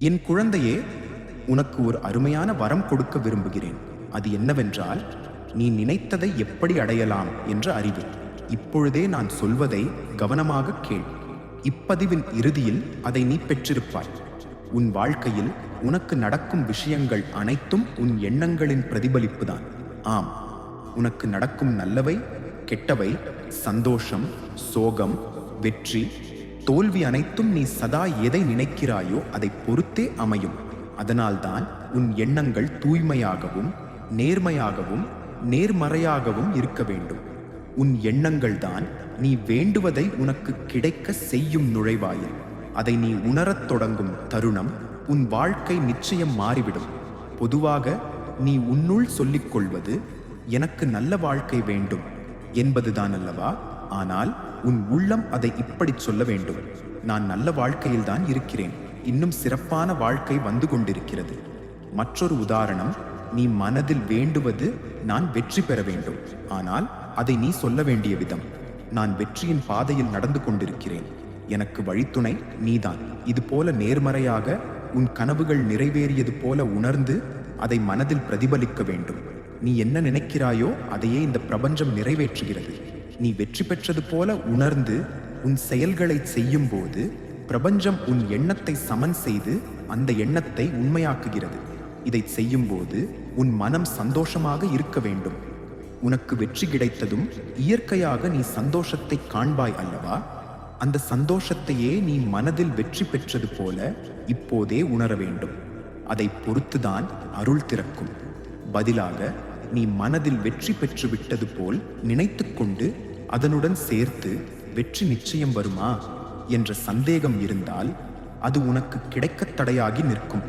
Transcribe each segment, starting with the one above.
என் குழந்தையே உனக்கு ஒரு அருமையான வரம் கொடுக்க விரும்புகிறேன். அது என்னவென்றால் நீ நினைத்ததை எப்படி அடையலாம் என்ற அறிவு. இப்பொழுதே நான் சொல்வதை கவனமாக கேள். இப்பதிவின் இறுதியில் அதை நீ பெற்றிருப்பாய். உன் வாழ்க்கையில் உனக்கு நடக்கும் விஷயங்கள் அனைத்தும் உன் எண்ணங்களின் பிரதிபலிப்புதான். ஆம் உனக்கு நடக்கும் நல்லவை கெட்டவை சந்தோஷம் சோகம் வெற்றி தோல்வி அனைத்தும் நீ சதா எதை நினைக்கிறாயோ அதை பொறுத்தே அமையும். அதனால்தான் உன் எண்ணங்கள் தூய்மையாகவும் நேர்மையாகவும் நேர்மறையாகவும் இருக்க வேண்டும். உன் எண்ணங்கள் தான் நீ வேண்டுவதை உனக்கு கிடைக்க செய்யும் நுழைவாயில். அதை நீ உணரத் தொடங்கும் தருணம் உன் வாழ்க்கை நிச்சயம் மாறிவிடும். பொதுவாக நீ உன்னுள் சொல்லிக் கொள்வது எனக்கு நல்ல வாழ்க்கை வேண்டும் என்பதுதான் அல்லவா ஆனால் உன் உள்ளம் அதை இப்படி சொல்ல வேண்டும். நான் நல்ல வாழ்க்கையில்தான் இருக்கிறேன். இன்னும் சிறப்பான வாழ்க்கை வந்து கொண்டிருக்கிறது. மற்றொரு உதாரணம் நீ மனதில் வேண்டுவது நான் வெற்றி பெற வேண்டும். ஆனால் அதை நீ சொல்ல வேண்டிய விதம் நான் வெற்றியின் பாதையில் நடந்து கொண்டிருக்கிறேன். எனக்கு வழித்துணை நீதான். இது போல நேர்மறையாக உன் கனவுகள் நிறைவேறியது போல உணர்ந்து அதை மனதில் பிரதிபலிக்க வேண்டும். நீ என்ன நினைக்கிறாயோ அதையே இந்த பிரபஞ்சம் நிறைவேற்றுகிறது. நீ வெற்றி பெற்றது போல உணர்ந்து உன் செயல்களை செய்யும்போது பிரபஞ்சம் உன் எண்ணத்தை சமன் செய்து அந்த எண்ணத்தை உண்மையாக்குகிறது. இதை செய்யும்போது உன் மனம் சந்தோஷமாக இருக்க வேண்டும். உனக்கு வெற்றி கிடைத்ததும் இயற்கையாக நீ சந்தோஷத்தை காண்பாய் அல்லவா? அந்த சந்தோஷத்தையே நீ மனதில் வெற்றி பெற்றது போல இப்போதே உணர வேண்டும். அதை பொறுத்துதான் அருள் திறக்கும். பதிலாக நீ மனதில் வெற்றி பெற்று விட்டது போல் நினைத்துக்கொண்டு அதனுடன் சேர்த்து வெற்றி நிச்சயம் வருமா என்ற சந்தேகம் இருந்தால் அது உனக்கு கிடைக்கத் தடையாகி நிற்கும்.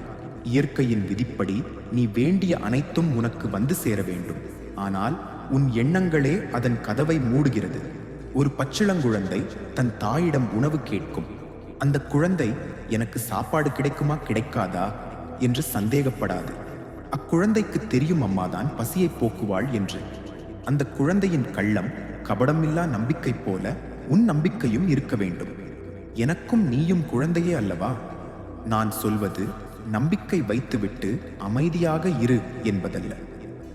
இயற்கையின் விதிப்படி நீ வேண்டிய அனைத்தும் உனக்கு வந்து சேர வேண்டும். ஆனால் உன் எண்ணங்களே அதன் கதவை மூடுகிறது. ஒரு பச்சிளங்குழந்தை தன் தாயிடம் உணவு கேட்கும். அந்த குழந்தை எனக்கு சாப்பாடு கிடைக்குமா கிடைக்காதா? என்று சந்தேகப்படாது. அக்குழந்தைக்கு தெரியும் அம்மாதான் பசியை போக்குவாள் என்று. அந்த குழந்தையின் கள்ளம் கபடமில்லா நம்பிக்கை போல உன் நம்பிக்கையும் இருக்க வேண்டும். எனக்கும் நீயும் குழந்தையே அல்லவா? நான் சொல்வது நம்பிக்கை வைத்துவிட்டு அமைதியாக இரு என்பதல்ல.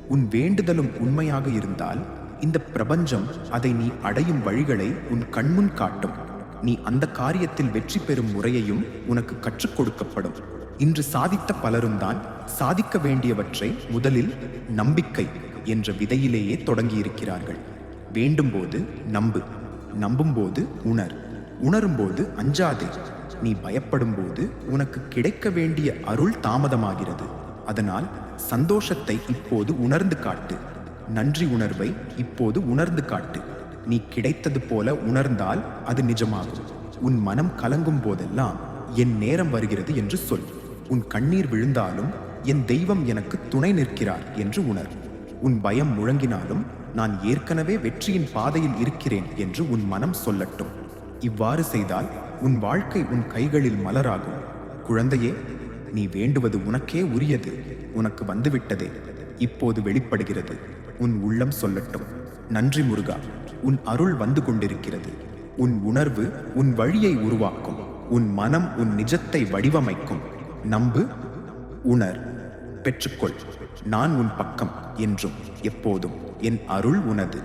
உன் வேண்டுதலும் உண்மையாக இருந்தால் இந்த பிரபஞ்சம் அதை நீ அடையும் வழிகளை உன் கண்முன் காட்டும். நீ அந்த காரியத்தில் வெற்றி பெறும் முறையையும் உனக்கு கற்றுக் கொடுக்கப்படும். இன்று சாதித்த பலரும் தான் சாதிக்க வேண்டியவற்றை முதலில் நம்பிக்கை என்ற விதையிலேயே தொடங்கியிருக்கிறார்கள். வேண்டும்போது நம்பு நம்பும்போது உணர் உணரும்போது அஞ்சாதே. நீ பயப்படும்போது உனக்கு கிடைக்க வேண்டிய அருள் தாமதமாகிறது. அதனால் சந்தோஷத்தை இப்போது உணர்ந்து காட்டு. நன்றி உணர்வை இப்போது உணர்ந்து காட்டு. நீ கிடைத்தது போல உணர்ந்தால் அது நிஜமாகும். உன் மனம் கலங்கும் போதெல்லாம் என் நேரம் வருகிறது என்று சொல். உன் கண்ணீர் விழுந்தாலும் என் தெய்வம் எனக்கு துணை நிற்கிறார் என்று உணர். உன் பயம் முழங்கினாலும் நான் ஏற்கனவே வெற்றியின் பாதையில் இருக்கிறேன் என்று உன் மனம் சொல்லட்டும். இவ்வாறு செய்தால் உன் வாழ்க்கை உன் கைகளில் மலராகும். குழந்தையே நீ வேண்டுவது உனக்கே உரியது. உனக்கு வந்துவிட்டதே. இப்போது வெளிப்படுகிறது. உன் உள்ளம் சொல்லட்டும். நன்றி முருகா. உன் அருள் வந்து கொண்டிருக்கிறது. உன் உணர்வு உன் வழியை உருவாக்கும். உன் மனம் உன் நிஜத்தை வடிவமைக்கும். நம்பு உணர் பெற்றுக்கொள். நான் உன் பக்கம் என்றும் எப்போதும் என் அருள் உனது.